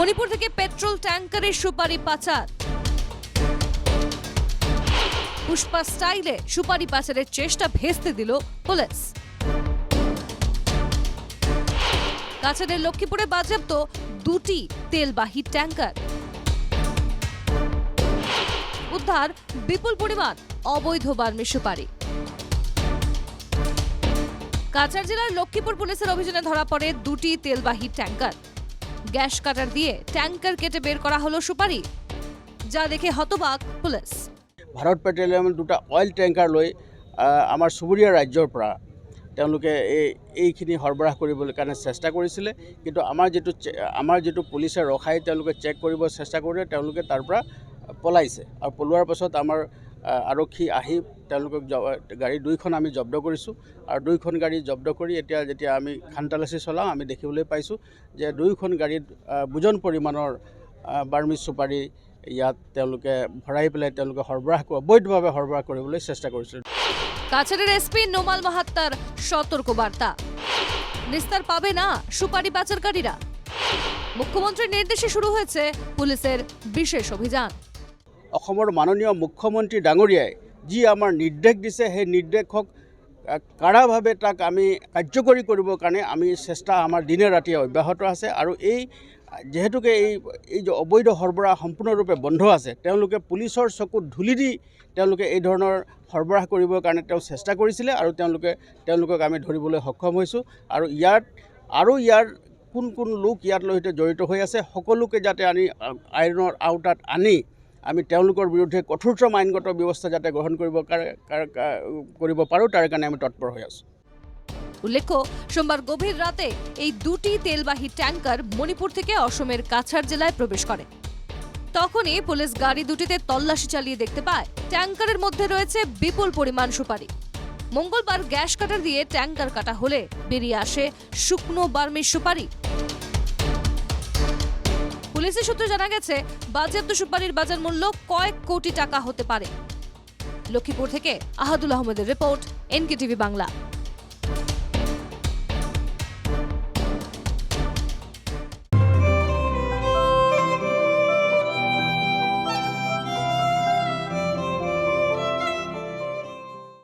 মণিপুর থেকে পেট্রোল ট্যাঙ্কারের সুপারি পাচার। পুষ্পা স্টাইলে সুপারি পাচারের চেষ্টা ভেস্তে দিল পুলিশ। কাছাড়ের লক্ষ্মীপুরে বাজেয়াপ্ত দুটি তেলবাহী ট্যাঙ্কার। উদ্ধার বিপুল পরিমাণ অবৈধ বার্মি সুপারি। কাছাড় জেলার লক্ষ্মীপুর পুলিশের অভিযানে ধরা পড়ে দুটি তেলবাহী ট্যাঙ্কার। গ্যাস কাটার দিয়ে ট্যাঙ্কার কেটে বের করা হলো সুপারি। যা দেখে হতবাক পুলিশ। ভাৰত পেট্ৰলিয়ামৰ দুটা অইল টেংকাৰ লৈ আমাৰ চুবুৰীয়া ৰাজ্যৰ পৰা তেওঁলোকে এই এইখিনি সৰবৰাহ কৰিবলৈ কাৰণে চেষ্টা কৰিছিলে। কিন্তু আমাৰ যিটো আমাৰ যিটো পুলিচে ৰখাই তেওঁলোকে চেক কৰিব চেষ্টা কৰোঁতে তেওঁলোকে তাৰ পৰা পলাইছে। আৰু পলোৱাৰ পাছত আমাৰ আৰক্ষী আহি তেওঁলোকক গাড়ী দুইখন আমি জব্দ কৰিছোঁ। আৰু দুইখন গাড়ী জব্দ কৰি এতিয়া যেতিয়া আমি খানতালাচি চলাওঁ, আমি দেখিবলৈ পাইছোঁ যে দুয়োখন গাড়ীত বুজন পৰিমাণৰ বাৰ্মি চুপাৰি ইয়াত তেওঁলোকে ভৰাই পেলাই তেওঁলোকে সৰবৰাহ ক- অবৈধভাৱে সৰবৰাহ কৰিবলৈ চেষ্টা কৰিছিল। কাছাড়ের এসপি নোমাল মাহাত্তার সতর্ক বার্তা নিস্তার পাবে না সুপারি পাচারকারীরা মুখ্যমন্ত্রীর নির্দেশে শুরু হয়েছে পুলিশের বিশেষ অভিযান। অসমৰ মাননীয় মুখ্যমন্ত্ৰী ডাঙৰীয়াই যি আমাৰ নিৰ্দেশ দিছে সেই নিৰ্দেশক কাৰাভাৱে তাক আমি কাৰ্যকৰী কৰিবৰ কাৰণে আমি চেষ্টা আমাৰ দিনে ৰাতিয়ে অব্যাহত আছে আৰু এই যিহেতুকে এই এই যে অবৈধ সৰবৰাহ সম্পূৰ্ণৰূপে বন্ধ আছে তেওঁলোকে পুলিচৰ চকুত ধূলি দি তেওঁলোকে এই ধৰণৰ সৰবৰাহ কৰিবৰ কাৰণে তেওঁ চেষ্টা কৰিছিলে আৰু তেওঁলোকে তেওঁলোকক আমি ধৰিবলৈ সক্ষম হৈছোঁ আৰু ইয়াত আৰু ইয়াৰ কোন কোন লোক ইয়াত সৈতে জড়িত হৈ আছে সকলোকে যাতে আমি আইনৰ আওতাত আনি আমি তেওঁলোকৰ বিৰুদ্ধে কঠোৰতম আইনগত ব্যৱস্থা যাতে কাৰ- কৰিব পাৰোঁ, তাৰ কাৰণে আমি তৎপৰ হৈ আছোঁ। উল্লেখ্য সোমবার গভীর রাতে এই দুটি তেলবাহী ট্যাঙ্কার মণিপুর থেকে অসমের কাছাড় জেলায় প্রবেশ করে। তখনই পুলিশ গাড়ি দুটিতে তল্লাশি চালিয়ে দেখতে পায় ট্যাঙ্কারের মধ্যে রয়েছে বিপুল পরিমাণ সুপারি। মঙ্গলবার গ্যাস কাটার দিয়ে ট্যাঙ্কার কাটা হলে বেরিয়ে আসে শুকনো বার্মির সুপারি। পুলিশের সূত্রে জানা গেছে, বাজেয়াপ্ত সুপারির বাজার মূল্য কয়েক কোটি টাকা হতে পারে। লক্ষ্মীপুর থেকে আহাদুল আহমেদের রিপোর্ট এনকে টিভি বাংলা।